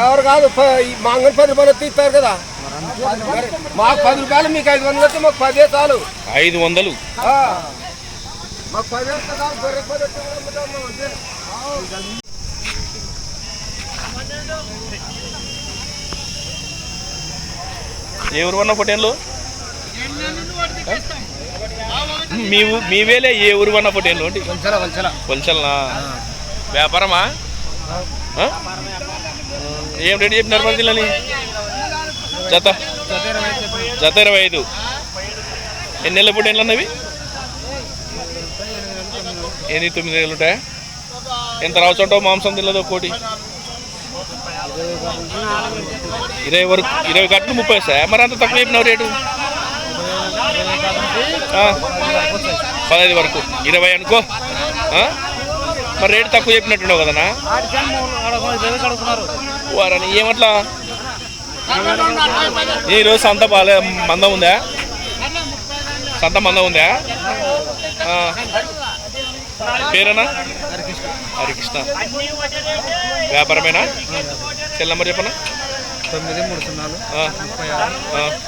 ఎవరు కాదు. మాంగళ పది రూపాయలు ఎత్తి ఇస్తారు కదా మాకు పది రూపాయలు మీకు ఐదు వందలు వస్తే మాకు పదే చాలు. ఐదు వందలు. మాకు పది గొర్రె పది వస్తే కూడా అమ్ముతాం మేము అంతే. ఏ ఊరు వన్న పొటేన్లు మీ వ్యాపారమా? ఏం రేటు చెప్పినారు మరి తిల్లని జత? జత ఇరవై ఐదు. ఎన్ని నెలల పొటేన్లు అన్నవి ఎన్ని తొమ్మిది నెలలు ఉంటాయా? ఎంత రావచ్చు అంటావు మాంసం తినలేదు కోటి. ఇరవై వరకు ఇరవై కట్లు ముప్పై వస్తాయా? మరి అంత తక్కువ చెప్పినావు రేటు? పదహైదు వరకు. ఇరవై అనుకో. మరి రేటు తక్కువ చెప్పినట్టున్నావు కదనా వారని ఏమట్లా? ఈరోజు సంత బాలే మందం ఉందా? సంత మందం ఉందా. పేరేనా హరికృష్ణ. వ్యాపారమేనా? సెల్ నెంబర్ చెప్పనా తొమ్మిది మూడు సున్నాలు ముప్పై ఆరు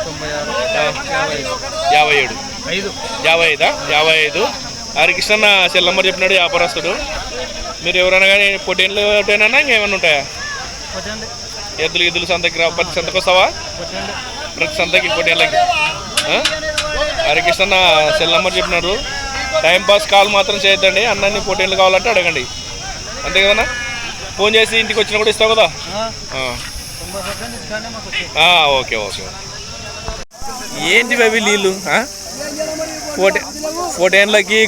తొంభై ఆరు. యాభై ఐదు యాభై ఏడు. ఐదు. యాభై ఐదా? యాభై ఐదు. హరికృష్ణ సెల్ నెంబర్ చెప్పినాడు వ్యాపారస్తుడు మీరు ఎవరైనా కానీ పొట్టేళ్ళు ఒకటేనా ఇంకేమైనా ఉంటాయా? ఎద్దులు ఎద్దులు సంతకి రా ప్రతి సంతకి వస్తావా? ప్రతి సంతకి పొట్టేళ్ళకి? హరికృష్ణ సెల్ నెంబర్ చెప్పినారు. టైం పాస్ కాల్ మాత్రం చేయొద్దండి. అన్నీ పొట్టేళ్ళు కావాలంటే అడగండి. అంతే కదన్నా? ఫోన్ చేసి ఇంటికి వచ్చినా కూడా ఇస్తావు కదా? ఓకే ఓకే ఏంటి అవి నీళ్ళు? ఆ? ఫోటే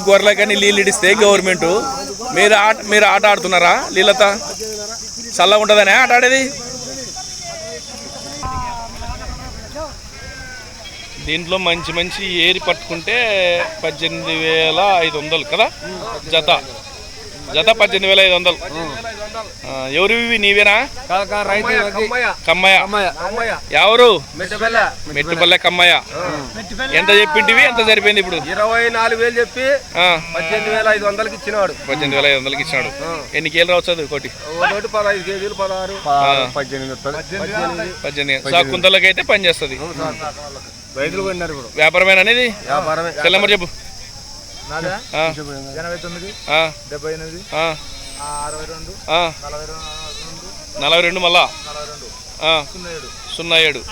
గొర్రెలకని నీళ్ళు ఇడిస్తే గవర్నమెంట్. మీరు ఆట మీరు ఆట ఆడుతున్నారా నీళ్ళత చల్లగా ఉంటుందనే ఆట ఆడేది? దీంట్లో మంచి మంచి ఏరి పట్టుకుంటే పద్దెనిమిది వేల ఐదు వందలు కదా జత. జత పద్దెనిమిది వేల ఐదు వందలు. ఆ, ఎవరివి ఇవి? నీవేనా? కమ్మయ్య కమ్మయ్య. కమ్మయ్య. కమ్మయ్య. ఎవరు? మెట్టుపల్లె. కమ్మయ్య. ఎంత చెప్పింటివి? ఎంత సరిపోయింది ఇప్పుడు? ఇరవై నాలుగు వేలు చెప్పి ఆ, పద్దెనిమిది వేల ఐదు వందలకి ఇచ్చినాడు. పద్దెనిమిది వేల ఐదు వందలకి ఇచ్చినాడు. ఎన్ని కేలు రావచ్చు ఒకటి ఒకటి పదహైదు కేజీలు పదహారు. పద్దెనిమిది పద్దెనిమిది. సాకుంతలకి అయితే పని చేస్తుంది. రైతులు కొన్నారు ఇప్పుడు. వ్యాపారమేనా అనేది? చెప్పు. ఎనభై తొమ్మిది ఆ, డెబ్బై ఎనిమిది ఆ, అరవై రెండు ఆ. నలభై రెండు నలభై రెండు మళ్ళా? సున్నా ఏడు.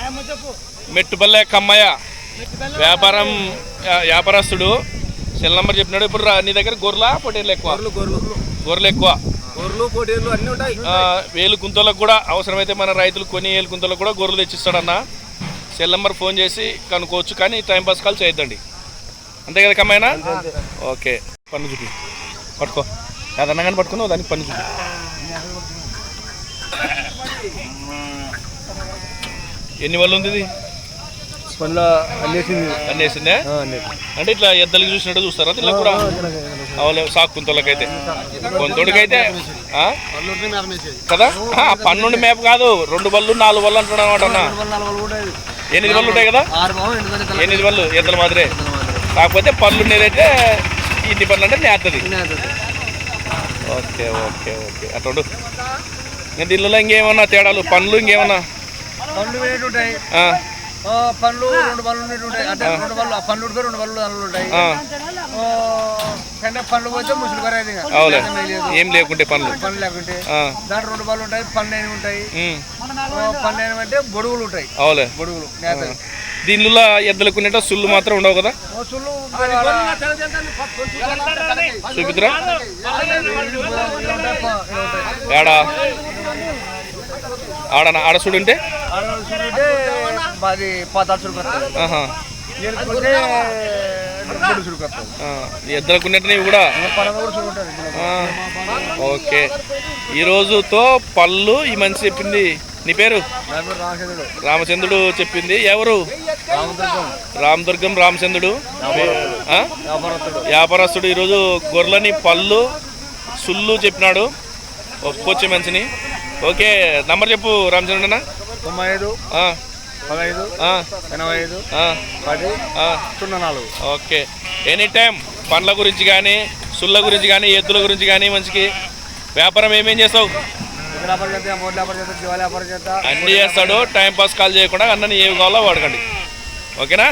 మెట్టుపల్లె కమ్మయ్య. వ్యాపారం వ్యాపారస్తుడు. సెల్ నెంబర్ చెప్పినాడు. ఇప్పుడు రా- నీ దగ్గర గొర్రెల పొట్టేళ్ళు ఎక్కువ? గొర్రెలు ఎక్కువ. గొర్రెలు పోటీలు అన్నీ ఉంటాయి. వేలు కుంతలకు కూడా అవసరమైతే మన రైతులు కొన్ని వేలు కుంతలకు కూడా గొర్రెలు తెచ్చిస్తాడన్న. సెల్ నెంబర్ ఫోన్ చేసి కనుక్కోవచ్చు. కానీ టైం పాస్ కాల్ చేయొద్దండి. అంతే కదా కమ్మాయినా? ఓకే పన్ను చూపి. పట్టుకో. అదన్నా కానీ పట్టుకున్నావు దానికి పన్ను చూపి. ఎన్ని వాళ్ళు ఉంది ఇది? పనుల అల్లేసింది అన్నీ వేసిందే అంటే ఇట్లా ఎద్దలకి చూసినట్టు చూస్తారా? ఇలా కూడా? అవలే సాకు కుంతలకైతే కొంతోడికైతే ఆ? కదా? పన్నుండి మేపు కాదు. రెండు బళ్ళు నాలుగు బళ్ళు అనమాట అన్న. ఎనిమిది బళ్ళు ఉంటాయి కదా? ఎనిమిది బళ్ళు ఎద్దల మాదిరే. కాకపోతే పళ్ళు ఉండేదైతే ఇంటి పనులు అంటే నేతది. Okay okay okay. ఉండు. ఇంకా దీనిలో ఇంకేమన్నా తేడాలు? పండ్లు ఇంకేమన్నా? పండ్లు ఉంటాయి. పండ్లు రెండు ఉండేటి ఉంటాయి. అంటే రెండు బళ్ళు పండ్లు రెండు బళ్ళు అందులో ఉంటాయి. కంటే పండ్లు పోతే ముసులు లేదు. ఏం లేకుంటే పండ్లు. పండ్లు లేకుంటే. ఆ, దాంట్లో రెండు బళ్ళు ఉంటాయి పన్నెండు ఉంటాయి. పన్నెండు అంటే బొడుగులు ఉంటాయి. అవులే. బొడుగులు నేత దీనిలో ఎద్దలకునేట సుళ్ళు మాత్రం ఉండవు కదా? వసూలు చూపిద్దురా. ఆడ ఆడనా? ఆడ చూడు ఉంటే మాది పాతాలు చురుకొస్తుంది ఆహా. ఎనుకుంటే బొడు చురుకొస్తుంది ఆ, ఎద్దలకునేటివి కూడా? ఓకే. ఈ రోజుతో పళ్ళు ఈ మనిషి చెప్పింది నీ పేరు? రామచంద్రుడు. రామచంద్రుడు చెప్పింది. ఎవరు? రామదుర్గం. రామచంద్రుడు? వ్యాపారస్తుడు. ఈరోజు గొర్రెలని పళ్ళు సుళ్ళు చెప్పినాడు. ఒప్పుకొచ్చే మనిషిని ఓకే నంబర్ చెప్పు రామచంద్రుడు అన్న తొంభై ఐదు పదహైదు ఎనభై ఐదు పది. సున్నా నాలుగు. ఓకే. ఎనీ టైం పండ్ల గురించి కానీ సుళ్ళ గురించి కానీ ఎద్దుల గురించి కానీ మంచికి వ్యాపారం ఏమేం చేస్తావు? అన్ని చేస్తాడు టైం పాస్ కాల్ చేయకుండా అన్నని ఏవి కావాలో వాడకండి. ఓకేనా?